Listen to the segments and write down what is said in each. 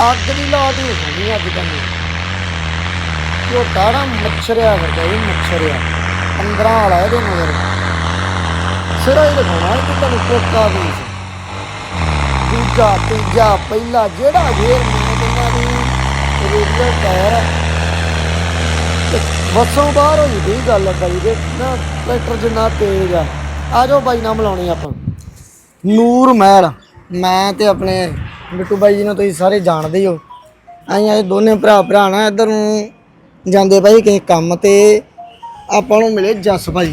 ਅੱਗ ਦੀ ਲਾਟ ਹੀ ਹੋਣੀ ਅੱਜ ਕੱਲ੍ਹ ਉਹ ਦਾੜਾ ਮੱਛਰਿਆ ਵਰਗਾ ਇਹ ਮੱਛਰਿਆ। ਅੰਦਰਾਂ ਵਾਲਾ ਇਹਦੇ ਮਗਰ ਸਿਰਾ ਹੀ ਦਿਖਾਉਣਾ ਕਿ ਤੁਹਾਨੂੰ ਕੋਕਾ ਵੀ ਸੀ। ਦੂਜਾ, ਤੀਜਾ, ਪਹਿਲਾ, ਜਿਹੜਾ ਗੇਰ ਮੈਂ ਕਹਿੰਦਾ ਵੀ ਰੇਡੀਓ ਟਾਇਰ। ਤੇ ਬਾਹਰ ਹੋਈ ਦੀ ਗੱਲ ਆ ਬਾਈ ਦੇ। ਨਾ, ਟਰੈਕਟਰ ਜਿੰਨਾ ਤੇਜ਼ ਆ। ਆ ਜਾਓ ਬਾਈ ਨਾ ਮਿਲਾਉਣੀ ਆਪਾਂ। ਨੂਰ ਮਹਿਲ। ਮੈਂ ਤੇ ਆਪਣੇ ਬਿੱਟੂ ਬਾਈ ਜੀ ਨੂੰ ਤੁਸੀਂ ਸਾਰੇ ਜਾਣਦੇ ਹੀ ਹੋ। ਅਸੀਂ ਇਹ ਦੋਨੇ ਭਰਾ ਭਰਾ ਨਾ ਇੱਧਰ ਨੂੰ ਜਾਂਦੇ ਬਾਈ ਕਿਸੇ ਕੰਮ ਤੇ। ਆਪਾਂ ਨੂੰ ਮਿਲੇ ਜੱਸ ਭਾਈ।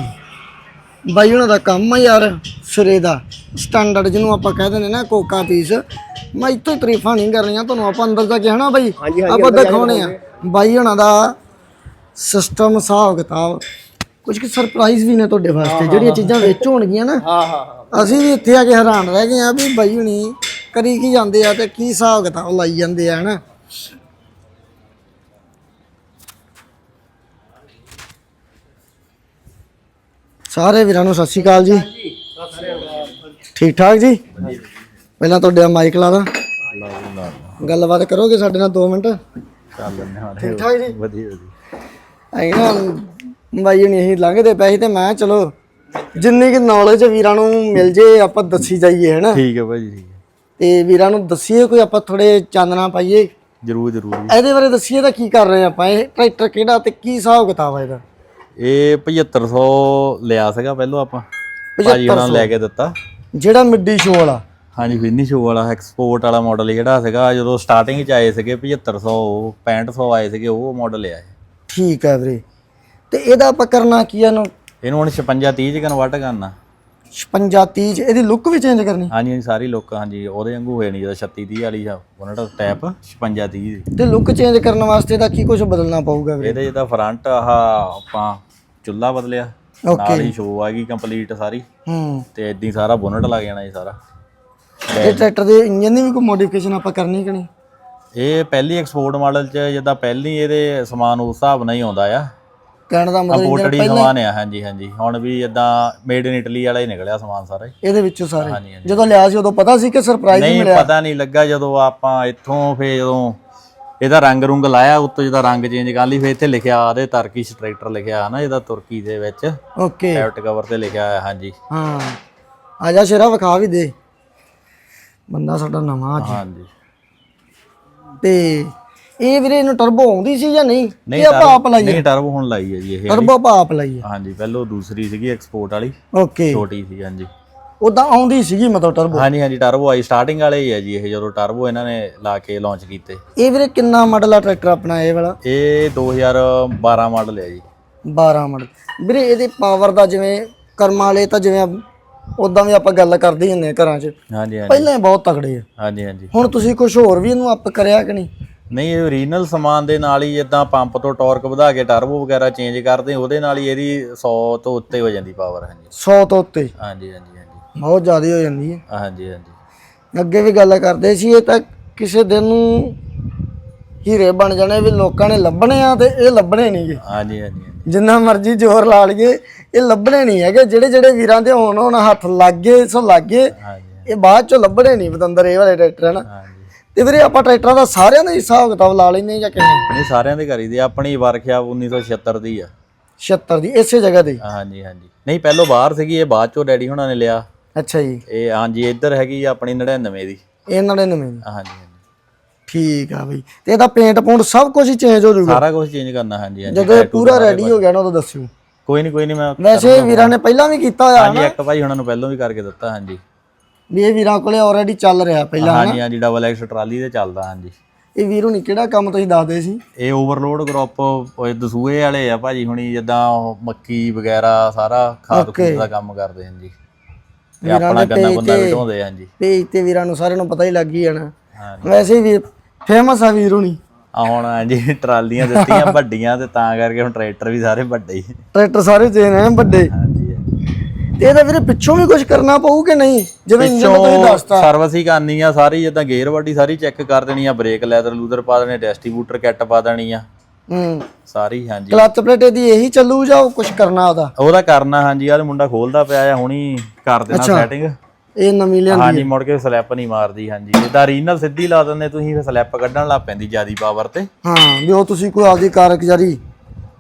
ਬਾਈ ਉਹਨਾਂ ਦਾ ਕੰਮ ਆ ਯਾਰ ਸਿਰੇ ਦਾ। ਸਟੈਂਡਰਡ ਜਿਹਨੂੰ ਆਪਾਂ ਕਹਿ ਦਿੰਦੇ ਨਾ ਕੋਕਾ ਪੀਸ। ਮੈਂ ਇੱਥੋਂ ਤਾਰੀਫਾਂ ਨਹੀਂ ਕਰਨੀਆਂ ਤੁਹਾਨੂੰ ਆਪਾਂ ਅੰਦਰ ਜਾ ਕੇ ਹਨਾ ਬਾਈ? ਆਪਾਂ ਦਿਖਾਉਣੇ ਆ। ਬਾਈ ਉਹਨਾਂ ਦਾ ਸਿਸਟਮ ਹਿਸਾਬ ਕਿਤਾਬ। ਕੁਝ ਕਿ ਸਰਪ੍ਰਾਈਜ਼ ਵੀ ਨੇ ਤੁਹਾਡੇ ਵਾਸਤੇ ਜਿਹੜੀਆਂ ਚੀਜ਼ਾਂ ਵਿੱਚ ਹੋਣਗੀਆਂ ਨਾ। ਹਾਂ ਹਾਂ। ਅਸੀਂ ਵੀ ਇੱਥੇ ਆ ਕੇ ਹੈਰਾਨ ਰਹਿ ਗਏ ਆ ਵੀ ਬਾਈ ਹੁਣੀ ਕਰੀ ਕੀ ਜਾਂਦੇ ਆ ਤੇ ਕੀ ਹਿਸਾਬ ਕਿਤਾਬ ਲਾਈ ਜਾਂਦੇ ਆ ਹਨਾ? ਸਾਰੇ ਵੀਰਾਂ ਨੂੰ ਸਤਿ ਸ਼੍ਰੀ ਅਕਾਲ ਜੀ। ਠੀਕ ਠਾਕ ਜੀ? ਪਹਿਲਾਂ ਤੁਹਾਡੇ ਮਾਈਕ ਲਾ ਦਾਂ। ਗੱਲਬਾਤ ਕਰੋਗੇ ਸਾਡੇ ਨਾਲ 2 ਮਿੰਟ? ਚੱਲ ਲੈਣੇ ਹਾਂ ਠੀਕ ਠਾਕ ਜੀ? ਵਧੀਆ ਵਧੀਆ ਅਸੀਂ ਨਾ ਬਾਈ ਹੁਣੀ ਅਸੀਂ ਲੰਘਦੇ ਪਏ ਸੀ ਤੇ ਮੈਂ ਚਲੋ ਜਿੰਨੀ ਕਿ ਨੌਲੇਜ ਵੀਰਾਂ ਨੂੰ ਮਿਲ ਜੇ ਆਪਾਂ ਦੱਸੀ ਜਾਈਏ ਹਨਾ? ਠੀਕ ਹੈ ਠੀਕ ਹੈ ਤੇ ਵੀਰਾਂ ਨੂੰ ਦੱਸੀਏ ਕੋਈ ਆਪਾਂ ਥੋੜੇ ਚਾਨਣਾ ਪਾਈਏ। ਜਰੂਰ ਜਰੂਰ ਜੀ। ਇਹਦੇ ਬਾਰੇ ਦੱਸੀਏ ਤਾਂ ਕੀ ਕਰ ਰਹੇ ਆਪਾਂ? ਇਹ ਟਰੈਕਟਰ ਕਿਹੜਾ ਤੇ ਕੀ ਹਿਸਾਬ ਕਿਤਾਬ ਹੈ ਇਹਦਾ? ਇਹ 7500 ਲਿਆ ਸੀਗਾ ਪਹਿਲਾਂ ਆਪਾਂ। ਭਾਜੀ ਉਹਨਾਂ ਲੈ ਕੇ ਦਿੱਤਾ। ਜਿਹੜਾ ਮਿੱਡੀ ਸ਼ੋ ਵਾਲਾ। ਹਾਂਜੀ ਫਿਨੀ ਸ਼ੋ ਵਾਲਾ ਐਕਸਪੋਰਟ ਵਾਲਾ ਮਾਡਲ ਜਿਹੜਾ ਸੀਗਾ ਜਦੋਂ ਸਟਾਰਟਿੰਗ ਚ ਆਏ ਸੀਗੇ 7500 6500 ਆਏ ਸੀਗੇ ਉਹ ਮਾਡਲ ਆ ਇਹ। ਠੀਕ ਹੈ ਵੀਰੇ। ਤੇ ਇਹਦਾ ਆਪਾਂ ਕਰਨਾ ਕੀ ਆ ਇਹਨੂੰ? ਇਹਨੂੰ ਹੁਣ 56 30 ਚ ਕਨਵਰਟ ਕਰਨਾ। 56 30 ਚ ਇਹਦੀ ਲੁੱਕ ਵੀ ਚੇਂਜ ਕਰਨੀ। ਹਾਂਜੀ ਹਾਂਜੀ ਸਾਰੀ ਲੋਕ ਹਾਂਜੀ ਉਹਦੇ ਵਾਂਗੂ ਹੋਏ ਨਹੀਂ ਜਿਹਦਾ 36 30 ਵਾਲੀ ਆ ਉਹਨਾਂ ਦਾ ਟੈਪ 56 30 ਦੀ। ਤੇ ਲੁੱਕ ਚੇਂਜ ਕਰਨ ਵਾਸਤੇ ਦਾ ਕੀ ਕੁਝ ਬਦਲਣਾ ਪਊਗਾ ਵੀਰੇ? ਇਹਦੇ ਜਿਹਦਾ ਫਰੰਟ ਆਹ ਆਪਾਂ ਚੁੱਲਾ ਬਦਲਿਆ ਨਾਲ ਹੀ ਸ਼ੋ ਆ ਗਈ ਕੰਪਲੀਟ ਸਾਰੀ। ਹੂੰ। ਤੇ ਇਦਾਂ ਹੀ ਸਾਰਾ ਬੋਨਟ ਲੱਗ ਜਾਣਾ ਜੀ ਸਾਰਾ। ਇਹ ਟਰੈਕਟਰ ਦੇ ਇੰਜਨ ਦੀ ਵੀ ਕੋਈ ਮੋਡੀਫਿਕੇਸ਼ਨ ਆਪਾਂ ਕਰਨੀ ਕਿ ਨਹੀਂ? ਇਹ ਪਹਿਲੀ ਐਕਸਪੋਰਟ ਮਾਡਲ ਚ ਜਿੱਦਾਂ ਪਹਿਲੀ ਇਹਦੇ ਸਮਾਨ ਉਸ ਹਿਸਾਬ ਨਾਲ ਹੀ ਆਉਂਦਾ ਆ। ਕਹਿਣ ਦਾ ਮਤਲਬ ਇੰਪੋਰਟਡ ਹੀ ਸਮਾਨ ਆ ਹਾਂਜੀ ਹਾਂਜੀ। ਹੁਣ ਵੀ ਇਦਾਂ ਮੇਡ ਇਨ ਇਟਲੀ ਵਾਲਾ ਹੀ ਨਿਕਲਿਆ ਸਮਾਨ ਸਾਰਾ ਹੀ। ਇਹਦੇ ਵਿੱਚੋਂ ਸਾਰੇ। ਹਾਂਜੀ। ਜਦੋਂ ਲਿਆ ਸੀ ਉਦੋਂ ਪਤਾ ਸੀ ਕਿ ਸਰਪ੍ਰਾਈਜ਼ ਨਹੀਂ ਪਤਾ ਨਹੀਂ ਲੱਗਾ ਜਦੋਂ ਆਪਾਂ ਇੱਥੋਂ ਫੇ ਜਦੋਂ ਇਹਦਾ ਰੰਗ ਰੁੰਗ ਲਾਇਆ ਉੱਤੋਂ ਜਿਹਦਾ ਰੰਗ ਚੇਂਜ ਕਰ ਲਈ ਫੇ ਇੱਥੇ ਲਿਖਿਆ ਆਦੇ ਤਰਕਿਸ਼ ਟਰੈਕਟਰ ਲਿਖਿਆ ਨਾ ਇਹਦਾ ਤੁਰਕੀ ਦੇ ਵਿੱਚ। ਓਕੇ। ਲੈਫਟ ਕਵਰ ਤੇ ਲਿਖਿਆ ਹੋਇਆ ਹਾਂਜੀ। ਹਾਂ। ਆ ਜਾ ਸ਼ੇਰਾ ਵਿਖਾ ਵੀ ਦੇ। ਬੰਦਾ ਸਾਡਾ ਨਵਾਂ ਅੱਜ। ਹਾਂਜੀ। ਤੇ ਇਹ ਵੀਰੇ ਇਹਨੂੰ ਟਰਬੋ ਆਉਂਦੀ ਸੀ ਜਾਂ ਨਹੀਂ? ਇਹ ਆਪਾਂ ਆਪ ਲਾਈ ਨਹੀਂ ਟਰਬੋ ਹੁਣ ਲਾਈ ਹੈ ਜੀ ਇਹ ਟਰਬੋ ਆਪਾਂ ਆਪ ਲਾਈ ਹੈ। ਹਾਂਜੀ ਪਹਿਲਾਂ ਦੂਸਰੀ ਸੀਗੀ ਐਕਸਪੋਰਟ ਵਾਲੀ। ਓਕੇ ਛੋਟੀ ਸੀ ਹਾਂਜੀ। ਉਦਾਂ ਆਉਂਦੀ ਸੀਗੀ ਮਤਲਬ ਟਰਬੋ ਹਾਂਜੀ ਹਾਂਜੀ ਟਰਬੋ ਆਈ ਸਟਾਰਟਿੰਗ ਵਾਲੇ ਹੀ ਹੈ ਜੀ ਇਹ ਜਦੋਂ ਟਰਬੋ ਇਹਨਾਂ ਨੇ ਲਾ ਕੇ ਲਾਂਚ ਕੀਤੇ। ਇਹ ਵੀਰੇ ਕਿੰਨਾ ਮਾਡਲ ਆ ਟਰੈਕਟਰ ਆਪਣਾ ਇਹ ਵਾਲਾ? ਇਹ 2012 ਮਾਡਲ ਹੈ ਜੀ। 12 ਮਾਡਲ ਵੀਰੇ ਇਹਦੇ ਪਾਵਰ ਦਾ ਜਿਵੇਂ ਕਰਮਾਂ ਵਾਲੇ ਤਾਂ ਜਿਵੇਂ ਉਦਾਂ ਵੀ ਆਪਾਂ ਗੱਲ ਕਰਦੇ ਹੀ ਹੁੰਦੇ ਆ ਘਰਾਂ 'ਚ। ਹਾਂਜੀ ਹਾਂਜੀ। ਪਹਿਲਾਂ ਬਹੁਤ ਤਗੜੇ ਆ। ਹਾਂਜੀ ਹਾਂਜੀ। ਹੁਣ ਤੁਸੀਂ ਕੁਝ ਹੋਰ ਵੀ ਇਹਨੂੰ ਅਪ ਕਰਿਆ ਕਿ ਨਹੀਂ? ਨਹੀਂ ਇਹ ਓਰੀਜਨਲ ਸਮਾਨ ਦੇ ਨਾਲ ਹੀ ਜਿੱਦਾਂ ਪੰਪ ਤੋਂ ਟਾਰਕ ਵਧਾ ਕੇ ਟਰਬੋ ਵਗੈਰਾ ਚੇਂਜ ਕਰਦੇ ਉਹਦੇ ਨਾਲ ਹੀ ਇਹਦੀ 100 ਤੋਂ ਉੱਤੇ ਹੋ ਜਾਂਦੀ ਪਾਵਰ ਹਾਂਜੀ। 100 ਤੋਂ ਉੱਤੇ? ਹਾਂਜੀ ਹਾਂਜੀ ਹਾਂਜੀ। ਬਹੁਤ ਜ਼ਿਆਦਾ ਹੋ ਜਾਂਦੀ ਹੈ। ਹਾਂਜੀ ਹਾਂਜੀ। ਅੱਗੇ ਵੀ ਗੱਲ ਕਰਦੇ ਸੀ ਇਹ ਤਾਂ ਕਿਸੇ ਦਿਨ ਨੂੰ ਹੀਰੇ ਬਣ ਜਾਣੇ ਵੀ ਲੋਕਾਂ ਨੇ ਲੱਭਣੇ ਆ ਤੇ ਇਹ ਲੱਭਣੇ ਨਹੀਂਗੇ ਹਾਂਜੀ ਹਾਂਜੀ ਜਿੰਨਾ ਮਰਜ਼ੀ ਜ਼ੋਰ ਲਾ ਲਈਏ ਇਹ ਲੱਭਣੇ ਨਹੀਂ ਹੈਗੇ। ਜਿਹੜੇ ਜਿਹੜੇ ਵੀਰਾਂ ਦੇ ਹੋਣ ਹੁਣ ਹੱਥ ਲੱਗ ਸੋ ਲੱਗ ਇਹ ਬਾਅਦ ਚੋਂ ਲੱਭਣੇ ਨਹੀਂ ਬਤੰਦਰ ਇਹ ਵਾਲੇ ਟਰੈਕਟਰ ਹਨ ਤੇ ਵੀਰੇ ਆਪਾਂ ਟਰੈਕਟਰਾਂ ਦਾ ਸਾਰਿਆਂ ਦਾ ਹੀ ਹਿਸਾਬ ਕਿਤਾਬ ਲਾ ਲੈਂਦੇ ਜਾਂ ਕਿਵੇਂ? ਨਹੀਂ ਸਾਰਿਆਂ ਦੇ ਕਰੀ ਦੀ ਆਪਣੀ ਵਰਖਿਆ 1976 ਦੀ ਆ। 76 ਦੀ ਇਸੇ ਜਗ੍ਹਾ ਹੀ। ਹਾਂਜੀ ਹਾਂਜੀ ਨਹੀਂ ਪਹਿਲੋਂ ਬਾਹਰ ਸੀਗੀ ਇਹ ਬਾਅਦ ਚੋਂ ਡੈਡੀ ਹੁਣਾਂ ਨੇ ਲਿਆ। ਅੱਛਾ ਜੀ। ਇਹ ਹਾਂਜੀ ਇੱਧਰ ਹੈਗੀ ਆ ਆਪਣੀ 99 ਦੀ। ਇਹ 99 ਦੀ। ਹਾਂਜੀ ਠੀਕ ਆ ਬਈ। ਤੇ ਇਹਦਾ ਪੇਂਟ ਪੂੰਟ ਸਭ ਕੁਝ ਚੇਂਜ ਹੋ ਜਾਊਗਾ? ਸਾਰਾ ਕੁਝ ਚੇਂਜ ਕਰਨਾ ਹਾਂਜੀ ਹਾਂਜੀ ਜਦੋਂ ਪੂਰਾ ਰੈਡੀ ਹੋ ਗਿਆ ਨਾ ਉਦੋਂ ਦੱਸਿਓ। ਕੋਈ ਨਹੀਂ ਕੋਈ ਨਹੀਂ ਮੈਂ ਵੈਸੇ ਵੀਰਾਂ ਨੇ ਪਹਿਲਾਂ ਵੀ ਕੀਤਾ ਹੋਇਆ ਹਾਂਜੀ ਇੱਕ ਭਾਈ ਹੁਣਾਂ ਨੂੰ ਪਹਿਲਾਂ ਵੀ ਕਰਕੇ ਦਿੱਤਾ ਹਾਂਜੀ ਵੀ ਇਹ ਵੀਰਾਂ ਕੋਲੇ ਆਲਰੇਡੀ ਚੱਲ ਰਿਹਾ ਪਹਿਲਾਂ ਹਾਂਜੀ ਹਾਂਜੀ ਡਬਲ ਐਕਸ ਟਰਾਲੀ ਤੇ ਚੱਲਦਾ ਹਾਂਜੀ। ਇਹ ਵੀਰ ਹੁਣੀ ਕਿਹੜਾ ਕੰਮ ਤੁਸੀਂ ਦੱਸਦੇ ਸੀ? ਇਹ ਓਵਰਲੋਡ ਗਰੁੱਪ ਉਹ ਦਸੂਏ ਵਾਲੇ ਆ ਭਾਜੀ ਹੁਣੀ ਜਿੱਦਾਂ ਮੱਕੀ ਵਗੈਰਾ ਸਾਰਾ ਖਾਦ ਖੂਦ ਦਾ ਕੰਮ ਕਰਦੇ ਹਨ ਜੀ ਤੇ ਆਪਣਾ ਗੰਨਾ ਗੁੰਨਾ ਵੀ ਢੋਂਦੇ ਹਾਂਜੀ। ਪੇਜ ਤੇ ਵੀਰਾਂ ਨੂੰ ਸਾਰਿਆਂ ਨੂੰ ਪਤਾ ਹੀ ਲੱਗ ਹੀ ਜਾਣਾ। ਵੈਸੇ ਵੀ ਫੇਮਸ ਆ ਵੀਰ ਹੁਣੀ। ਆ ਹੁਣ ਹਾਂਜੀ ਟਰਾਲੀਆਂ ਦਿੱਤੀਆਂ ਵੱਡੀਆਂ ਤੇ ਤਾਂ ਕਰਕੇ ਹੁਣ ਟਰੈਕਟਰ ਵੀ ਸਾਰੇ ਵੱਡੇ ਹੀ। ਟਰੈਕਟਰ ਸਾਰੇ ਚੇਨ ਹੈ ਵੱਡੇ। ਤੇ ਇਹਦਾ ਵੀਰੇ ਪਿੱਛੋਂ ਵੀ ਕੁਝ ਕਰਨਾ ਪਊ ਕਿ ਨਹੀਂ? ਜਿਵੇਂ ਇੰਜਨ ਦਾ ਤੁਸੀਂ ਦੱਸਤਾ। ਸਰਵਿਸ ਹੀ ਕਰਨੀ ਆ ਸਾਰੀ ਜਿੱਦਾਂ ਗੇਅਰ ਵਾਡੀ ਸਾਰੀ ਚੈੱਕ ਕਰ ਦੇਣੀ ਆ ਬ੍ਰੇਕ ਲੈਦਰ ਲੂਦਰ ਪਾ ਦੇਣੇ ਡਿਸਟ੍ਰੀਬਿਊਟਰ ਕਿੱਟ ਪਾ ਦੇਣੀ ਆ। ਹੂੰ। ਸਾਰੀ ਹਾਂਜੀ। ਕਲਚ ਪਲੇਟ ਇਹਦੀ ਇਹੀ ਚੱਲੂ ਜਾਂ ਕੁਝ ਕਰਨਾ ਉਹਦਾ? ਉਹਦਾ ਕਰਨਾ ਹਾਂਜੀ ਆਹ ਮੁੰਡਾ ਖੋਲਦਾ ਪਿਆ ਆ ਹੁਣੀ ਕਰ ਦੇਣਾ ਸੈਟਿੰਗ ਇਹ ਨਵੀਂ ਲਿਆਂਦੀ ਹਾਂਜੀ ਮੁੜ ਕੇ ਸਲੈਪ ਨਹੀਂ ਮਾਰਦੀ ਹਾਂਜੀ। ਇਹਦਾ ਰੀਨਲ ਸਿੱਧੀ ਲਾ ਦਿੰਦੇ ਤੁਸੀਂ ਫਿਰ ਸਲੈਪ ਕੱਢਣ ਲੱਗ ਪੈਂਦੀ ਜਿਆਦੀ ਪਾਵਰ ਤੇ। ਹਾਂ ਵੀ ਉਹ ਤੁਸੀਂ ਕੋਈ ਆਪਦੀ ਕਾਰਗੁਜ਼ਾਰੀ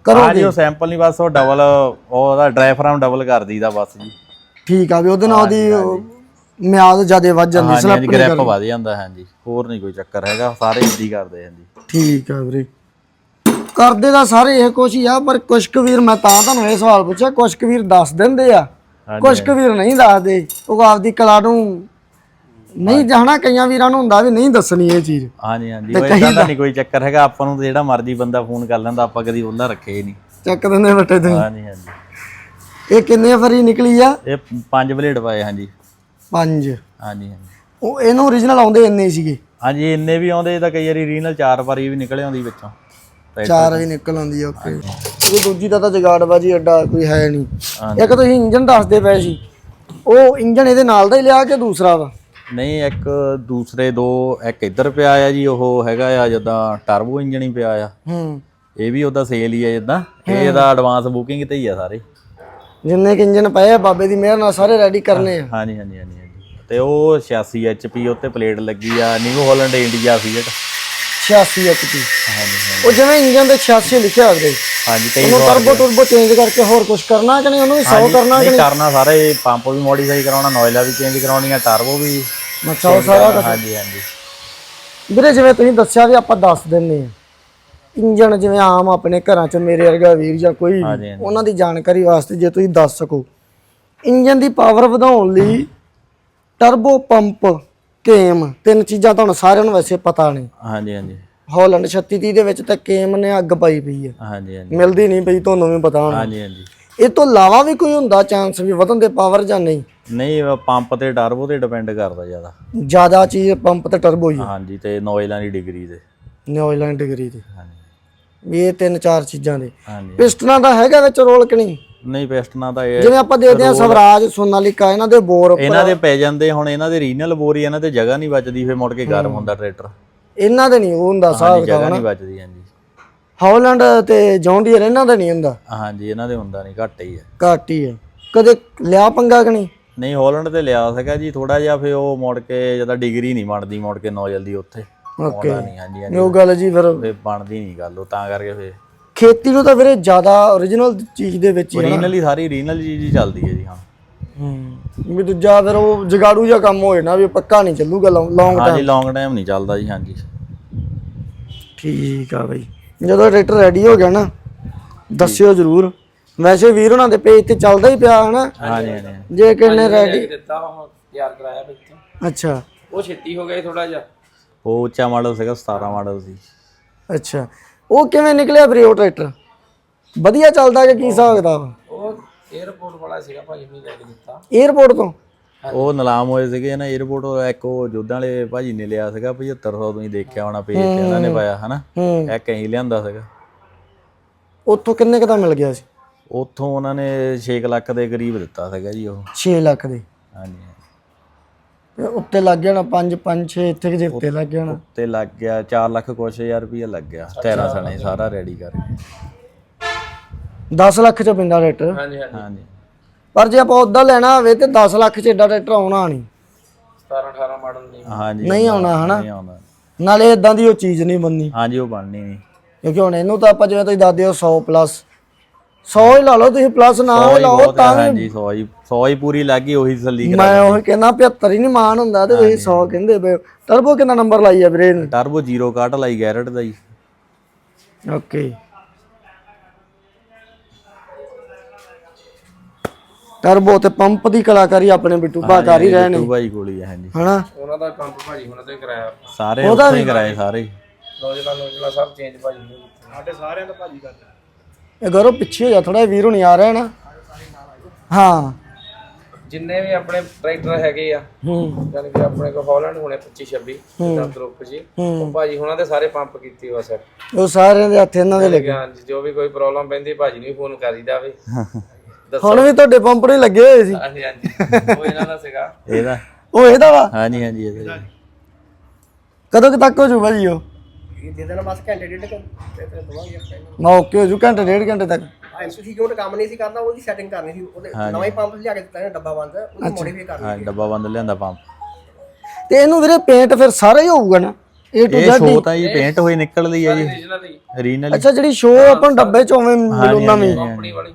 ਕਰੋ ਹਾਂਜੀ ਉਹ ਸੈਂਪਲ ਨਹੀਂ ਬਸ ਉਹ ਡਬਲ ਉਹਦਾ ਡਰਾਈਫਰਾਮ ਡਬਲ ਕਰ ਦਈਦਾ ਬਸ ਜੀ। ਠੀਕ ਆ ਵੀ ਉਹਦੇ ਨਾਲ ਉਹਦੀ ਉਹ ਮਿਆਦ ਜ਼ਿਆਦਾ ਵੱਧ ਜਾਂਦੀ ਸਲੈਪ ਹਾਂਜੀ ਗ੍ਰਿਪ ਵਧ ਜਾਂਦਾ ਹਾਂਜੀ। ਹੋਰ ਨਹੀਂ ਕੋਈ ਚੱਕਰ ਹੈਗਾ ਸਾਰੇ ਇੱਦੀ ਕਰਦੇ ਹਾਂਜੀ। ਠੀਕ ਆ ਵੀਰੇ। ਕਰਦੇ ਤਾਂ ਸਾਰੇ ਇਹ ਕੁਛ ਹੀ ਆ ਪਰ ਕੁਛ ਕੁ ਵੀਰ ਮੈਂ ਤਾਂ ਤੁਹਾਨੂੰ ਇਹ ਸਵਾਲ ਪੁੱਛਿਆ ਕੁਛ ਕੁ ਵੀਰ ਦੱਸ ਦਿੰਦੇ ਆ। ਕੁਛ ਕੁ ਵੀਰ ਨਹੀਂ ਦੱਸਦੇ ਉਹ ਆਪਦੀ ਕਲਾ ਨੂੰ ਨਹੀਂ ਜਾਣਾ ਕਈਆਂ ਵੀਰਾਂ ਨੂੰ ਹੁੰਦਾ ਵੀ ਨਹੀਂ ਦੱਸਣੀ ਇਹ ਚੀਜ਼। ਹਾਂਜੀ ਹਾਂਜੀ। ਉਹ ਇਦਾਂ ਦਾ। ਨਹੀਂ ਕੋਈ ਚੱਕਰ ਹੈਗਾ ਆਪਾਂ ਨੂੰ ਜਿਹੜਾ ਮਰਜ਼ੀ ਬੰਦਾ ਫੋਨ ਕਰ ਲੈਂਦਾ ਆਪਾਂ ਕਦੀ ਉਹਲਾ ਰੱਖੇ ਹੀ ਨਹੀਂ। ਚੱਕ ਦਿੰਦੇ ਬੱਟੇ ਤੇ ਹਾਂਜੀ ਹਾਂਜੀ। ਇਹ ਕਿੰਨੇ ਫਰੀ ਨਿਕਲੀ ਆ? ਇਹ ਪੰਜ ਬਲੇਡ ਪਾਏ ਹਾਂਜੀ। ਪੰਜ। ਹਾਂਜੀ ਹਾਂਜੀ। ਉਹ ਇਹਨੂੰ origignal ਆਉਂਦੇ ਇੰਨੇ ਸੀਗੇ। ਹਾਂਜੀ ਇੰਨੇ ਵੀ ਆਉਂਦੇ ਤਾਂ ਕਈ ਵਾਰੀ ਰੀਨਲ ਚਾਰ ਵਾਰੀ ਵੀ ਨਿਕਲੇ ਆਉਂਦੀ ਵਿੱਚੋਂ। ਚਾਰ ਵੀ ਨਿਕਲ ਆਉਂਦੀ ਓਕੇ। ਇਹ ਦੂਜੀ ਦਾ ਤਾਂ ਜਗਾੜਬਾਜੀ ਐਡਾ ਕੋਈ ਹੈ ਨਹੀਂ। ਇੱਕ ਤੁਸੀਂ ਇੰਜਨ ਦੱਸਦੇ ਪਏ ਸੀ। ਉਹ ਇੰਜਨ ਇਹਦੇ ਨਾਲ ਦਾ ਹੀ ਲਿਆ ਕਿ ਦੂਸਰਾ ਵਾ? ਨਹੀਂ ਇੱਕ ਦੂਸਰੇ ਦੋ ਇੱਕ ਇੱਧਰ ਪਿਆ ਆ ਜੀ ਉਹ ਹੈਗਾ ਆ ਜਿੱਦਾਂ ਟਰਬੋ ਇੰਜਨ ਹੀ ਪਿਆ ਆ। ਹੂੰ। ਇਹ ਵੀ ਉਹਦਾ ਸੇਲ ਹੀ ਆ ਜਿੱਦਾਂ। ਇਹ ਇਹਦਾ ਐਡਵਾਂਸ ਬੁਕਿੰਗ ਤੇ ਹੀ ਆ ਸਾਰੇ। ਜਿੰਨੇ ਕਿ ਇੰਜਨ ਪਏ ਆ ਬਾਬੇ ਦੀ ਮਿਹਰ ਨਾਲ ਸਾਰੇ ਰੈਡੀ ਕਰਨੇ ਆ। ਹਾਂਜੀ ਹਾਂਜੀ ਹਾਂਜੀ ਹਾਂਜੀ। ਤੇ ਉਹ 86 HP ਉੱਤੇ ਪਲੇਟ ਲੱਗੀ ਆ New Holland India feet 86 HP ਹਾਂਜੀ ਹਾਂਜੀ। ਉਹ ਜਿਵੇਂ ਇੰਜਨ ਦੇ 86 ਲਿਖਿਆ ਹੋਵੇ ਹਾਂਜੀ ਕਈ ਉਹਨੂੰ ਟਰਬੋ ਟਰਬੋ ਚੇਂਜ ਕਰਕੇ ਹੋਰ ਕੁਝ ਕਰਨਾ ਕਿ ਨਹੀਂ? ਉਹਨੂੰ 100 ਕਰਨਾ ਨਹੀਂ ਕਰਨਾ ਸਾਰੇ ਪੰਪ ਵੀ ਮੋਡੀਫਾਈ ਕਰਾਉਣਾ ਨੋਇਲਾ ਵੀ ਚੇਂਜ ਕਰਾਉਣੀ ਆ ਟਰਬੋ ਵੀ ਉਹ ਸਾਰਾ ਕੁਛ। ਹਾਂਜੀ ਹਾਂਜੀ। ਵੀਰੇ ਜਿਵੇਂ ਤੁਸੀਂ ਦੱਸਿਆ ਵੀ ਆਪਾਂ ਦੱਸ ਦਿੰਨੇ ਆ ਇੰਜਨ ਜਿਵੇਂ ਆਮ ਆਪਣੇ ਘਰਾਂ 'ਚ ਮੇਰੇ ਵਰਗਾ ਵੀਰ ਜਾਂ ਕੋਈ ਵੀ, ਹਾਂਜੀ, ਹਾਂਜੀ। ਉਹਨਾਂ ਦੀ ਜਾਣਕਾਰੀ ਵਾਸਤੇ ਜੇ ਤੁਸੀਂ ਦੱਸ ਸਕੋ। ਇੰਜਨ ਦੀ ਪਾਵਰ ਵਧਾਉਣ ਲਈ ਟਰਬੋ ਪੰਪ ਕੇਮ ਤਿੰਨ ਚੀਜ਼ਾਂ ਤੁਹਾਨੂੰ ਸਾਰਿਆਂ ਨੂੰ ਵੈਸੇ ਪਤਾ ਨੇ। ਹਾਂਜੀ ਹਾਂਜੀ। ਹਾਲੈਂਡ 3630 ਦੇ ਵਿੱਚ ਤਾਂ ਕੇਮ ਨੇ ਅੱਗ ਪਾਈ ਪਈ ਹੈ। ਹਾਂਜੀ ਹਾਂਜੀ। ਮਿਲਦੀ ਨਹੀਂ ਪਈ ਤੁਹਾਨੂੰ ਵੀ ਪਤਾ ਹੋਣਾ। ਹਾਂਜੀ ਹਾਂਜੀ। ਇਹ ਤੋਂ ਇਲਾਵਾ ਵੀ ਕੋਈ ਹੁੰਦਾ ਚਾਂਸ ਵੀ ਵਧਣ ਦੇ ਪਾਵਰ ਜਾਂ ਨਹੀਂ? ਨਹੀਂ ਪੰਪ ਤੇ ਟਰਬੋ ਤੇ ਡਿਪੈਂਡ ਕਰਦਾ ਜ਼ਿਆਦਾ। ਜ਼ਿਆਦਾ ਚੀਜ਼ ਪੰਪ ਤੇ ਟਰਬੋ ਹੀ ਹਾਂਜੀ ਤੇ ਨੋਇਲਾਂ ਦੀ ਡਿਗਰੀ ਤੇ। ਨਿਊਜ਼ੀਲੈਂਡ ਡਿਗਰੀ ਤੇ। ਹਾਂਜੀ। ਇਹ ਤਿੰਨ ਚਾਰ ਚੀਜ਼ਾਂ ਦੇ। ਪਿਸਟਨਾਂ ਦਾ ਹੈਗਾ ਵਿੱਚ ਰੋਲ ਕਿ ਨਹੀਂ? ਨਹੀਂ ਪਿਸਟਨਾਂ ਤਾਂ ਇਹ ਜਿਵੇਂ ਆਪਾਂ ਦੇਖਦੇ ਹਾਂ ਸਵਰਾਜ ਸੋਨਾਲੀਕਾ ਇਹਨਾਂ ਦੇ ਬੋਰ ਇਹਨਾਂ ਦੇ ਪੈ ਜਾਂਦੇ ਹੁਣ ਇਹਨਾਂ ਦੇ ਰੀਨਲ ਬੋਰੀ ਇਹਨਾਂ ਤੇ ਜਗ੍ਹਾ ਨਹੀਂ ਬਚਦੀ ਫੇ ਮੁੜ ਕੇ ਗਰਮ ਹੁੰਦਾ ਟਰੈਕਟਰ ਇਹਨਾਂ ਦੇ ਨਹੀਂ ਉਹ ਹੁੰਦਾ ਹਿਸਾਬ ਜਗ੍ਹਾ ਨਹੀਂ ਬਚਦੀ ਹਾਂਜੀ। ਹਾਲੈਂਡ ਤੇ ਜੌਂਡੀਅਰ ਇਹਨਾਂ ਦਾ ਨਹੀਂ ਹੁੰਦਾ। ਹਾਂਜੀ ਇਹਨਾਂ ਦੇ ਹੁੰਦਾ ਨਹੀਂ ਘੱਟ ਹੀ ਹੈ ਘੱਟ ਹੀ ਹੈ ਕਦੇ ਲਿਆ ਪੰਗਾ ਕਿ ਨਹੀਂ? ਨਹੀਂ ਹਾਲੈਂਡ ਤੇ ਲਿਆ ਸੀਗਾ ਜੀ ਥੋੜਾ ਜਿਹਾ ਫੇ ਉਹ ਮੁੜ ਕੇ ਜਦੋਂ ਡਿਗਰੀ ਨਹੀਂ ਬਣਦੀ ਮੁੜ ਕੇ ਨੋਜ਼ਲ ਦੀ ਉੱਥੇ। ਓਕੇ ਨਹੀਂ ਹਾਂਜੀ ਹਾਂਜੀ। ਉਹ ਗੱਲ ਜੀ ਫਿਰ ਫੇ ਬਣਦੀ ਨਹੀਂ ਗੱਲ ਉਹ ਤਾਂ ਕਰਕੇ ਫੇ ਖੇਤੀ ਨੂੰ ਤਾਂ ਵੀਰੇ ਜ਼ਿਆਦਾ origignal ਚੀਜ਼ ਦੇ ਵਿੱਚ ਹੀ ਹੈ। ਰੀਨਲ ਹੀ ਸਾਰੀ ਰੀਨਲ ਚੀਜ਼ ਹੀ ਚੱਲਦੀ ਹੈ ਜੀ ਹਾਂ। ਹੂੰ ਵੀ ਦੂਜਾ ਫਿਰ ਉਹ ਜਗਾੜੂ ਜਿਹਾ ਕੰਮ ਹੋਏ ਨਾ ਵੀ ਪੱਕਾ ਨਹੀਂ ਚੱਲੂਗਾ ਲੌਂਗ ਹਾਂਜੀ ਲੌਂਗ ਟਾਈਮ ਨਹੀਂ ਚੱਲਦਾ ਜੀ ਹਾਂਜੀ। ਠੀਕ ਆ ਬਈ। ਜਦੋਂ ਟਰੈਕਟਰ ਰੈਡੀ ਹੋ ਗਿਆ ਨਾ ਦੱਸਿਓ ਜਰੂਰ। ਵੈਸੇ ਵੀਰ ਉਹਨਾਂ ਦੇ ਪੇਜ ਤੇ ਚੱਲਦਾ ਹੀ ਪਿਆ ਹਨਾ? ਜੇ ਕਿੰਨੇ ਰੈਡੀ ਅੱਛਾ। ਉਹ ਛੇਤੀ ਹੋ ਗਏ ਥੋੜਾ ਜਿਹਾ। ਉਹ ਉੱਚਾ ਮਾਡਲ ਸੀਗਾ 17 ਮਾਡਲ ਸੀ। ਅੱਛਾ। ਉਹ ਕਿਵੇਂ ਨਿਕਲਿਆ ਫਿਰ ਟਰੈਕਟਰ? ਵਧੀਆ ਚੱਲਦਾ ਕਿ ਕੀ ਹਿਸਾਬ ਕਿਤਾਬ? ਉਹ 에어ਪੋਰਟ ਵਾਲਾ ਸੀਗਾ ਭਾਜੀ ਨੇ ਲੈ ਦਿੱਤਾ। 에어ਪੋਰਟ ਤੋਂ? ਉਹ ਨਿਲਾਮ ਹੋਏ ਸੀਗੇ ਨਾ 에어ਪੋਰਟ ਇੱਕ ਉਹ ਜੋਧਾਂ ਵਾਲੇ ਭਾਜੀ ਨੇ ਲਿਆ ਸੀਗਾ 7500 ਤੁਸੀਂ ਦੇਖਿਆ ਹੋਣਾ ਪੇਜ ਤੇ ਉਹਨਾਂ ਨੇ ਪਾਇਆ ਹਨਾ? ਇਹ ਕਹੀਂ ਲਿਆਂਦਾ ਸੀਗਾ। ਉੱਥੋਂ ਕਿੰਨੇ ਕੁ ਦਾ ਮਿਲ ਗਿਆ ਸੀ? ਉੱਥੋਂ ਉਹਨਾਂ ਨੇ 6 ਲੱਖ ਦੇ ਕਰੀਬ ਦਿੱਤਾ ਸੀਗਾ ਜੀ ਉਹ। 6 ਲੱਖ ਦੇ? ਹਾਂਜੀ ਤੇ ਉੱਤੇ ਲੱਗ ਗਿਆ ਨਾ 5 5 6 ਇੱਥੇ ਕਿ ਉੱਤੇ ਲੱਗ ਗਿਆ ਨਾ? ਤੇ ਲੱਗ ਗਿਆ 4 ਲੱਖ ਕੁਛ ਹਜ਼ਾਰ ਰੁਪਇਆ ਲੱਗ ਗਿਆ। 13 ਸਣੇ ਸਾਰਾ ਰੈਡੀ ਕਰਕੇ 10 ਲੱਖ ਚ ਪੈਂਦਾ ਟਰੈਕਟਰ ਹਾਂਜੀ ਪਰ ਜੇ ਆਪਾਂ ਉਦਾਂ ਲੈਣਾ ਹੋਵੇ ਤੇ 10 ਲੱਖ ਚ ਏਡਾ ਟਰੈਕਟਰ ਆਉਣਾ ਨਹੀਂ। 17 18 ਮਾਡਲ ਨਹੀਂ ਹਾਂਜੀ ਨਹੀਂ ਆਉਣਾ ਹਨਾ? ਨਹੀਂ ਆਉਂਦਾ ਨਾਲੇ ਇਦਾਂ ਦੀ ਉਹ ਚੀਜ਼ ਨਹੀਂ ਬੰਨੀ ਹਾਂਜੀ ਉਹ ਬਣਨੀ ਨਹੀਂ। ਕਿਉਂਕਿ ਹੁਣ ਇਹਨੂੰ ਤਾਂ ਆਪਾਂ ਜਿਵੇਂ ਤੁਸੀਂ ਦੱਸਦੇ ਹੋ 100 ਪਲੱਸ 100 ਹੀ ਲਾ ਲਓ ਤੁਸੀਂ ਪਲੱਸ ਨਾ ਵੀ ਲਾਓ ਤਾਂ ਵੀ ਹਾਂਜੀ 100 ਹੀ 100 ਹੀ ਪੂਰੀ ਲੱਗ ਗਈ ਉਹੀ ਤਸੱਲੀ ਕਰਾ ਮੈਂ ਉਹ ਕਹਿੰਦਾ 75 ਹੀ ਨਹੀਂ ਮਾਨ ਹੁੰਦਾ ਤੇ ਤੁਸੀਂ 100 ਕਹਿੰਦੇ ਪਏ ਟਰਬੋ ਕਿੰਨਾ ਨੰਬਰ ਲਾਈ ਆ ਵੀਰੇ ਟਰਬੋ ਜ਼ੀਰੋ ਕਾਟ ਲਾਈ ਗੈਰਟ ਦਾ ਜੀ। ਓਕੇ ਟਰਬੋ ਤੇ ਪੰਪ ਦੀ ਕਲਾਕਾਰੀ ਆਪਣੇ ਬਿੱਟੂ ਭਾ ਕਰ ਹੀ ਰਹੇ ਨੇ। ਭਾਈ ਕੋਲ ਹੀ ਹੈ ਹਾਂਜੀ। ਹਨਾ? ਉਹਨਾਂ ਦਾ ਪੰਪ ਭਾਜੀ ਉਹਨਾਂ ਤੇ ਕਰਾਇਆ ਸਾਰੇ ਉੱਥੇ ਹੀ ਕਰਾਏ ਸਾਰੇ। ਨੌਜਵਾਨ ਨੌਜਵਾਨ ਸਭ ਚੇਂਜ ਭਾਜੀ ਨੇ। ਸਾਡੇ ਸਾਰਿਆਂ ਦਾ ਭਾਜੀ ਕਰਦੇ। ਇਹ ਗਰੋ ਪਿੱਛੇ ਹੋ ਜਾ ਥੋੜਾ ਵੀਰ ਹੁਣੀ ਆ ਰਿਹਾ ਨਾ ਹਾਂ। ਜਿੰਨੇ ਵੀ ਆਪਣੇ ਟਰੈਕਟਰ ਹੈਗੇ ਆ ਹੂੰ। ਯਾਨੀ ਕਿ ਆਪਣੇ ਕੋਲ ਹਾਲੈਂਡ ਹੋਣੇ 25 26 ਜਿੱਦਾਂ ਗਰੁੱਪ ਜੀ ਉਹ ਭਾਜੀ ਉਹਨਾਂ ਦੇ ਸਾਰੇ ਪੰਪ ਕੀਤੀ ਵਾ ਸੈਟ ਉਹ ਸਾਰਿਆਂ ਦੇ ਹੱਥ ਇਹਨਾਂ ਦੇ ਲੱਗੇ। ਹਾਂਜੀ ਜੋ ਵੀ ਕੋਈ ਪ੍ਰੋਬਲਮ ਪੈਂਦੀ ਭਾਜੀ ਨੂੰ ਫੋਨ ਕਰੀਦਾ ਵੇ। ਹੁਣ ਵੀ ਤੁਹਾਡੇ ਪੰਪ ਨੇ ਲੱਗੇ ਹੋਏ ਸੀ। ਹਾਂਜੀ ਹਾਂਜੀ। ਉਹ ਇਹਨਾਂ ਦਾ ਸੀਗਾ। ਇਹਦਾ। ਉਹ ਇਹਦਾ ਵਾ? ਹਾਂਜੀ ਹਾਂਜੀ ਇਹਦਾ। ਕਦੋਂ ਕੁ ਤੱਕ ਹੋ ਜੂ ਭਾਜੀ ਉਹ ਦੇ ਦੇਣਾ ਬਸ ਘੰਟੇ ਡੇਢ ਘੰਟੇ ਤੇ ਦਵਾਂਗੇ ਆਪਾਂ ਮੈਂ ਓਕੇ ਹੋ ਜੂ ਘੰਟੇ ਡੇਢ ਘੰਟੇ ਤੱਕ। ਐਮਸੀਸੀ ਜੋ ਕੰਮ ਨਹੀਂ ਸੀ ਕਰਦਾ ਉਹਦੀ ਸੈਟਿੰਗ ਕਰਨੀ ਸੀ। ਉਹਦੇ ਨਵਾਂ ਹੀ ਪੰਪ ਲਿਆ ਕੇ ਦਿੱਤਾ ਨੇ ਡੱਬਾ ਬੰਦ ਉਹਦੀ ਮੋਡੀਫਾਈ ਕਰਨੀ ਹਾਂ ਡੱਬਾ ਬੰਦ ਲਿਆਂਦਾ ਪੰਪ ਤੇ ਇਹਨੂੰ ਵੀਰੇ ਪੇਂਟ ਫਿਰ ਸਾਰਾ ਹੀ ਹੋਊਗਾ ਨਾ? A to ਇਹ Z ਸ਼ੋ ਤਾਂ ਜੀ ਪੇਂਟ ਹੋਈ ਨਿਕਲਦੀ ਹੈ ਜੀ। ਹੀ। ਰੀਨਲ ਅੱਛਾ ਜਿਹੜੀ ਸ਼ੋ ਆਪਾਂ ਨੂੰ ਡੱਬੇ ਚ ਉਵੇਂ ਮਿਲੂ ਨਵੀਂ। ਕੰਪਨੀ ਵਾਲੀ।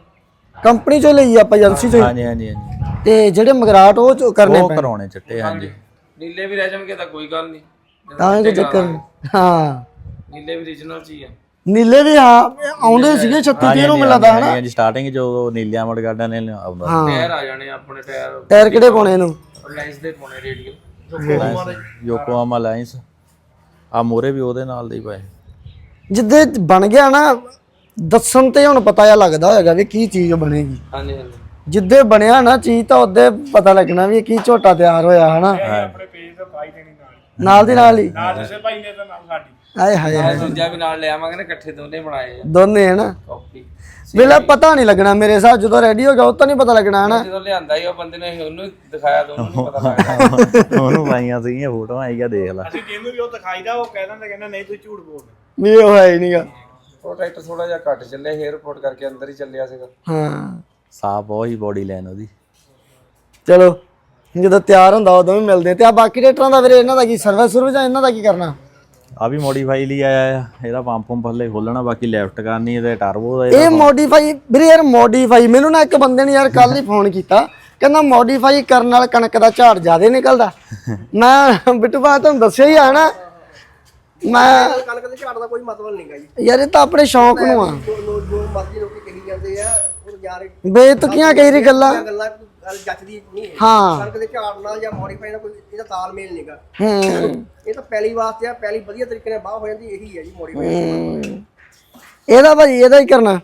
ਕੰਪਨੀ ਚੋਂ ਲਈ ਆਪਾਂ ਏਜੰਸੀ ਚੋਂ ਹੀ। ਹਾਂਜੀ ਹਾਂਜੀ ਹਾਂਜੀ। ਤੇ ਜਿਹੜੇ ਮਗਰਾਟ ਉਹ ਚ ਕਰਨੇ ਉਹ ਪੈਣ? ਕਰਾਉਣੇ ਚਿੱਟੇ ਹਾਂਜੀ। ਨੀਲੇ ਵੀ ਰਹਿ ਜਾਣਗੇ ਤਾਂ ਕੋਈ ਗੱਲ ਨਹੀਂ। ਤਾਂ ਇਹ ਚੱਕਰ। ਹਾਂ। ਨੀਲੇ ਵੀ original ਚ ਹੀ ਆ। ਨੀਲੇ ਵੀ ਆ ਆਉਂਦੇ ਸੀਗੇ 36 30 ਨੂੰ ਮਿਲਦਾ ਹਨਾ। ਹਾਂਜੀ ਸਟਾਰਟਿੰਗ ਉਹ ਨੀਲਿਆਂ ਮੜ ਗਾਰਡਨ ਨੇ ਆਉਂਦਾ ਹਾਂ। ਟਾਇਰ ਆ ਜਾਣੇ ਆਪਣੇ ਟਾਇਰ। ਟਾਇਰ ਕਿਹੜੇ ਪਾਉਣੇ ਇਹਨੂੰ? ਰਿਲਾਇੰਸ ਦੇ ਪਾਉਣੇ ਰੇਡੀਅਲ ਯੋਕੋਹਾਮਾ ਲਾਈਨਸ ਆ ਮੋਰੇ ਵੀ ਉਹਦੇ ਨਾਲ ਦੇ ਹੀ ਪਏ। ਜਿੱਦੇ ਬਣ ਗਿਆ ਨਾ ਦੱਸਣ ਤੇ ਹੁਣ ਪਤਾ ਜਿਹਾ ਲੱਗਦਾ ਹੋਏਗਾ ਵੀ ਕੀ ਚੀਜ਼ ਬਣੇਗੀ। ਹਾਂਜੀ ਹਾਂਜੀ। ਜਿੱਦੇ ਬਣਿਆ ਨਾ ਚੀਜ਼ ਤਾਂ ਉਹਦੇ ਪਤਾ ਲੱਗਣਾ ਵੀ ਕੀ ਝੋਟਾ ਤਿਆਰ ਹੋਇਆ ਹਨਾ। ਆਪਣੇ ਪੇਜ ਤੇ ਪਾਈ ਦੇਣੀ ਨਾਲ। ਨਾਲ ਦੀ ਨਾਲ ਹੀ। ਨਾਲ ਜਿਸੇ ਭਾਈ ਨੇ ਤਾਂ ਨਾਮ ਸਾਡੀ। ਆਏ ਹਾਏ ਹਾਏ। ਦੂਜਾ ਵੀ ਨਾਲ ਲੈ ਆਵਾਂਗੇ ਨਾ ਇਕੱਠੇ ਦੋਨੇ ਬਣਾਏ ਆ। ਦੋਨੇ ਹਨਾ ਕਾਪੀ। ਵੇਲਾ ਪਤਾ ਨਹੀਂ ਲੱਗਣਾ ਮੇਰੇ ਹਿਸਾਬ ਜਦੋਂ ਰੈਡੀ ਹੋ ਗਿਆ ਉਹ ਤਾਂ ਨਹੀਂ ਪਤਾ ਲੱਗਣਾ ਹਨਾ? ਜਦੋਂ ਲਿਆਂਦਾ ਹੀ ਉਹ ਬੰਦੇ ਨੇ ਉਹਨੂੰ ਹੀ ਦਿਖਾਇਆ ਤਾਂ ਉਹਨੂੰ ਨਹੀਂ ਪਤਾ ਲੱਗਦਾ ਉਹਨੂੰ ਪਾਈਆਂ ਸੀਗੀਆਂ ਫੋਟੋਆਂ ਆਈਗਾ ਦੇਖ ਲੈ। ਅਸੀਂ ਜਿਹਨੂੰ ਵੀ ਉਹ ਦਿਖਾਈਦਾ ਉਹ ਕਹਿ ਦਿੰਦਾ ਕਹਿੰਦਾ ਨਹੀਂ ਤੂੰ ਝੂਠ ਬੋਲਦਾ ਵੀ ਉਹ ਹੈ ਹੀ ਨਹੀਂਗਾ। ਉਹ ਟਰੈਕਟਰ ਥੋੜਾ ਜਿਹਾ ਘੱਟ ਚੱਲਿਆ 에어ਪੋਰਟ ਕਰਕੇ ਅੰਦਰ ਹੀ ਚੱਲਿਆ ਸੀਗਾ। ਹਾਂ। ਸਾਫ਼ ਬਹੁਤ ਹੀ ਬੋਡੀ ਲਾਈਨ ਉਹਦੀ। ਚਲੋ ਜਦੋਂ ਤਿਆਰ ਹੁੰਦਾ ਉਦੋਂ ਵੀ ਮਿਲਦੇ ਆ। ਤੇ ਆ ਬਾਕੀ ਰੇਟਰਾਂ ਦਾ ਵੀਰੇ ਇਹਨਾਂ ਦਾ ਕੀ ਸਰਵਿਸ ਸਰਵਿਸ ਇਹਨਾਂ ਦਾ ਕੀ ਕਰਨਾ? ਆ ਵੀ ਮੋਡੀਫਾਈ ਲਈ ਆਇਆ ਆ। ਇਹਦਾ ਪੰਪ ਪੰਪ ਹੱਲੇ ਖੋਲਣਾ ਬਾਕੀ ਲੈਫਟ ਕਰਨੀ ਇਹਦੇ ਟਰਬੋ ਦਾ ਇਹ ਮੋਡੀਫਾਈ ਵੀਰੇ ਯਾਰ ਮੋਡੀਫਾਈ ਮੈਨੂੰ ਨਾ ਇੱਕ ਬੰਦੇ ਨੇ ਯਾਰ ਕੱਲ ਹੀ ਫੋਨ ਕੀਤਾ। ਕਹਿੰਦਾ ਮੋਡੀਫਾਈ ਕਰਨ ਨਾਲ ਕਣਕ ਦਾ ਝਾੜ ਜ਼ਿਆਦਾ ਨਿਕਲਦਾ। ਮੈਂ ਬਿੱਟੂ ਬਾ ਤੁਹਾਨੂੰ ਦੱਸਿਆ ਹੀ ਆ ਨਾ ਮੈਂ ਕਣਕ ਦੇ ਝਾੜ ਦਾ ਕੋਈ ਮਤਲਬ ਨਹੀਂਗਾ ਜੀ। ਯਾਰ ਇਹ ਤਾਂ ਆਪਣੇ ਸ਼ੌਂਕ ਨੂੰ ਆ। ਜੋ ਮਰਜ਼ੀ ਲੋਕੀ ਕਹੀ ਜਾਂਦੇ ਆ ਉਹ ਯਾਰ ਇਹ ਬੇਤੁਕੀਆਂ ਕਈ ਰੀ ਗੱਲਾਂ। ਗੱਲਾਂ ਗੱਲ ਜੱਚਦੀ ਨਹੀਂ ਹੈ। ਹਾਂ। ਕਣਕ ਦੇ ਝਾੜ ਨਾਲ ਜਾਂ ਮੋਡੀਫਾਈ ਨਾਲ ਕੋਈ ਇਹਦਾ ਤਾਲਮੇਲ ਨਹੀਂਗਾ ਹੂੰ। ਇਹ ਤਾਂ ਪਹਿਲੀ ਵਾਸਤੇ ਆ ਪਹਿਲੀ ਵਧੀਆ ਤਰੀਕੇ ਨਾਲ ਬਾਹ ਹੋ ਜਾਂਦੀ ਇਹੀ ਹੈ ਜੀ ਮੋਡੀਫਾਈ ਹੂੰ। ਇਹਦਾ ਭਾਜੀ ਇਹਦਾ ਹੀ ਕਰਨਾ।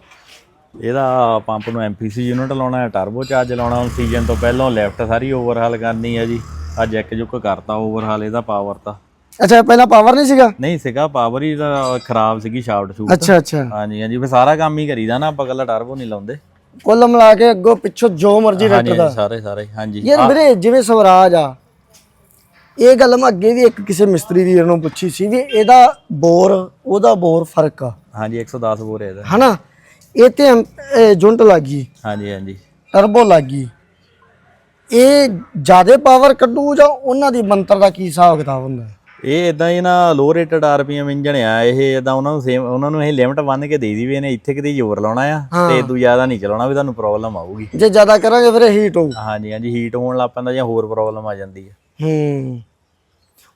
ਇਹਦਾ ਪੰਪ ਨੂੰ ਐਮਪੀਸੀ ਯੂਨਿਟ ਲਾਉਣਾ ਹੈ ਟਰਬੋ ਚਾਰਜ ਲਾਉਣਾ ਹੁਣ ਸੀਜ਼ਨ ਤੋਂ ਪਹਿਲਾਂ ਲੈਫਟ ਸਾਰੀ ਓਵਰਹਾਲ ਕਰਨੀ ਹੈ ਜੀ। ਆ ਜੈਕ ਜੁੱਕ ਕਰਤਾ ਓਵਰਹਾਲ ਇਹਦਾ ਪਾਵਰ ਤਾਂ। ਅੱਛਾ ਪਹਿਲਾਂ ਪਾਵਰ ਨਹੀਂ ਸੀਗਾ? ਨਹੀਂ ਸੀਗਾ ਪਾਵਰ ਹੀ ਤਾਂ ਖਰਾਬ ਸੀਗੀ ਸ਼ਾਫਟ ਸ਼ੂਟ ਅੱਛਾ ਅੱਛਾ। ਹਾਂਜੀ ਹਾਂਜੀ ਫਿਰ ਸਾਰਾ ਕੰਮ ਹੀ ਕਰੀਦਾ ਨਾ ਆਪਾਂ ਕੱਲਾ ਟਰਬੋ ਨਹੀਂ ਲਾਉਂਦੇ। ਕੁੱਲ ਮਿਲਾ ਕੇ ਅੱਗੋਂ ਪਿੱਛੋਂ ਜੋ ਮਰਜ਼ੀ ਹਾਂਜੀ ਦਾ। ਹਾਂਜੀ, ਸਾਰੇ ਸਾਰੇ ਹਾਂਜੀ। ਯਾਰ ਵੀਰੇ ਜਿਵੇਂ ਸਵਰਾਜ ਆ ਇਹ ਗੱਲ ਮੈਂ ਅੱਗੇ ਵੀ ਇੱਕ ਕਿਸੇ ਮਿਸਤਰੀ ਵੀਰ ਨੂੰ ਪੁੱਛੀ ਸੀ ਵੀ ਇਹਦਾ ਬੋਰ ਉਹਦਾ ਬੋਰ ਫ਼ਰਕ ਆ। ਹਾਂਜੀ 110 ਬੋਰ ਹੈ ਇਹਦਾ। ਹਨਾ? ਇਹ ਤੇ ਜੁੰਟ ਲੱਗੀ। ਹਾਂਜੀ ਹਾਂਜੀ। ਟਰਬੋ ਲੱਗੀ। ਇਹ ਜ਼ਿਆਦਾ ਪਾਵਰ ਕੱਢੂ ਜਾਂ ਉਹਨਾਂ ਦੀ ਮੰਤਰ ਦਾ ਕੀ ਹਿਸਾਬ ਕਿਤਾਬ ਹੁੰਦਾ? ਇਹ ਇਦਾਂ ਹੀ ਨਾ ਲੋ ਰੇਟਡ ਆਰਪੀਐਮ ਇੰਜਣ ਆ ਇਹ ਇਦਾਂ ਉਹਨਾਂ ਨੂੰ ਸੇਮ ਉਹਨਾਂ ਨੂੰ ਇਹ ਲਿਮਟ ਬੰਨ ਕੇ ਦੇ ਦੀ ਵੀ ਇਹਨੇ ਇੱਥੇ ਕਿਤੇ ਜ਼ੋਰ ਲਾਉਣਾ ਆ ਤੇ ਇਦੋਂ ਜ਼ਿਆਦਾ ਨਹੀਂ ਚਲਾਉਣਾ ਵੀ ਤੁਹਾਨੂੰ ਪ੍ਰੋਬਲਮ ਆਊਗੀ। ਜੇ ਜ਼ਿਆਦਾ ਕਰਾਂਗੇ ਫਿਰ ਹੀਟ ਹੋਊ। ਹਾਂਜੀ ਹਾਂਜੀ ਹੀਟ ਹੋਣ ਲੱਗ ਪੈਂਦਾ ਜਾਂ ਹੋਰ ਪ੍ਰੋਬਲਮ ਆ ਜਾਂਦੀ ਹੈ ਹੂੰ।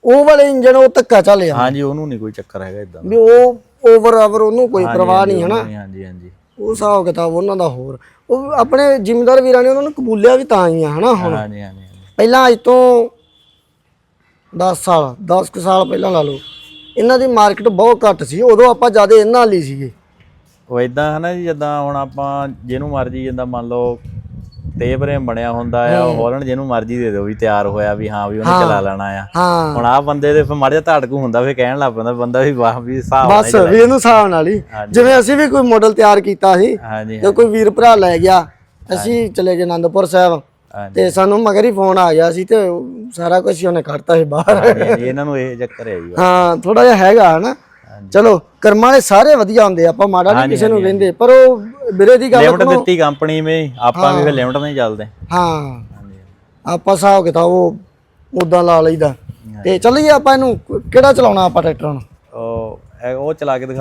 ਉਹ ਵਾਲੇ ਇੰਜਨ ਉਹ ਧੱਕਾ ਚੱਲਿਆ ਹਾਂਜੀ ਉਹਨੂੰ ਨਹੀਂ ਕੋਈ ਚੱਕਰ ਹੈਗਾ ਇਦਾਂ ਵੀ ਉਹ ਓਵਰ ਆਵਰ ਉਹਨੂੰ ਕੋਈ ਪਰਵਾਹ ਨਹੀਂ ਹਨਾ? ਹਾਂਜੀ ਹਾਂਜੀ। ਉਹ ਹਿਸਾਬ ਕਿਤਾਬ ਉਹਨਾਂ ਦਾ ਹੋਰ। ਉਹ ਆਪਣੇ ਜ਼ਿਮੀਂਦਾਰ ਵੀਰਾਂ ਨੇ ਉਹਨਾਂ ਨੂੰ ਕਬੂਲਿਆ ਵੀ ਤਾਂ ਹੀ ਆ ਹਨਾ ਹੁਣ? ਹਾਂਜੀ ਹਾਂਜੀ। ਪਹਿਲਾਂ ਅੱਜ ਤੋਂ 10 ਸਾਲ 10 ਕੁ ਸਾਲ ਪਹਿਲਾਂ ਲਾ ਲਓ। ਇਹਨਾਂ ਦੀ ਮਾਰਕੀਟ ਬਹੁਤ ਘੱਟ ਸੀ ਉਦੋਂ ਆਪਾਂ ਜ਼ਿਆਦਾ ਇਹਨਾਂ ਲਈ ਸੀਗੇ। ਉਹ ਇਦਾਂ ਹੈ ਨਾ ਜੀ ਜਿੱਦਾਂ ਹੁਣ ਆਪਾਂ ਜਿਹਨੂੰ ਮਰਜ਼ੀ ਜਿੱਦਾਂ ਮੰਨ ਲਓ ਤੇਬਰੇ ਬਣਿਆ ਹੁੰਦਾ ਆ ਹੋਲਣ ਜਿਹਨੂੰ ਮਰਜ਼ੀ ਦੇ ਦਿਓ ਵੀ ਤਿਆਰ ਹੋਇਆ ਵੀ ਹਾਂ ਵੀ ਉਹਨੇ ਚਲਾ ਲੈਣਾ ਆ। ਹੁਣ ਆ ਬੰਦੇ ਦੇ ਫਿਰ ਮਾੜਾ ਜਿਹਾ ਧੜਕੂ ਹੁੰਦਾ ਫਿਰ ਕਹਿਣ ਲੱਗ ਪੈਂਦਾ ਬੰਦਾ ਵੀ ਵਾਹ ਵੀ ਹਿਸਾਬ ਨਾਲ ਬਸ ਵੀ ਇਹਨੂੰ ਹਿਸਾਬ ਨਾਲ ਹੀ। ਜਿਵੇਂ ਅਸੀਂ ਵੀ ਕੋਈ ਮਾਡਲ ਤਿਆਰ ਕੀਤਾ ਸੀ ਤੇ ਕੋਈ ਵੀਰ ਭਰਾ ਲੈ ਗਿਆ ਅਸੀਂ ਚਲੇ ਗਏ ਆਨੰਦਪੁਰ ਸਾਹਿਬ। ਤੇ ਸਾਨੂੰ ਮਗਰ ਹੀ ਫੋਨ ਆ ਗਿਆ ਸੀ ਤੇ ਸਾਰਾ ਕੁਝ ਉਹਨੇ ਕੱਢਤਾ ਸੀ ਬਾਹਰ। ਇਹਨਾਂ ਨੂੰ ਇਹ ਚੱਕਰ ਹੈ ਜੀ। ਹਾਂ ਥੋੜਾ ਜਿਹਾ ਹੈਗਾ ਹਨਾ। ਚਲੋ ਕਰਮਾਂ ਵਾਲੇ ਸਾਰੇ ਵਧੀਆ ਹੁੰਦੇ ਆਪਾਂ ਮਾੜਾ ਨਹੀਂ ਕਿਸੇ ਨੂੰ ਕਹਿੰਦੇ ਪਰ ਉਹ ਵੀਰੇ ਦੀ ਗੱਲ ਲਿਮਟ ਦਿੱਤੀ ਕੰਪਨੀ ਮੇ ਆਪਾਂ ਵੀ ਫਿਰ ਲਿਮਟ ਨਾਲ ਹੀ ਚੱਲਦੇ। ਹਾਂ। ਆਪਾਂ ਹਿਸਾਬ ਕਿਤਾਬ ਉਹ ਉਦਾਂ ਲਾ ਲਈਦਾ। ਤੇ ਚੱਲੀਏ ਆਪਾਂ ਇਹਨੂੰ ਕਿਹੜਾ ਚਲਾਉਣਾ ਆਪਾਂ ਟਰੈਕਟਰ ਨੂੰ ਉਹ ਉਹ ਚਲਾ ਕੇ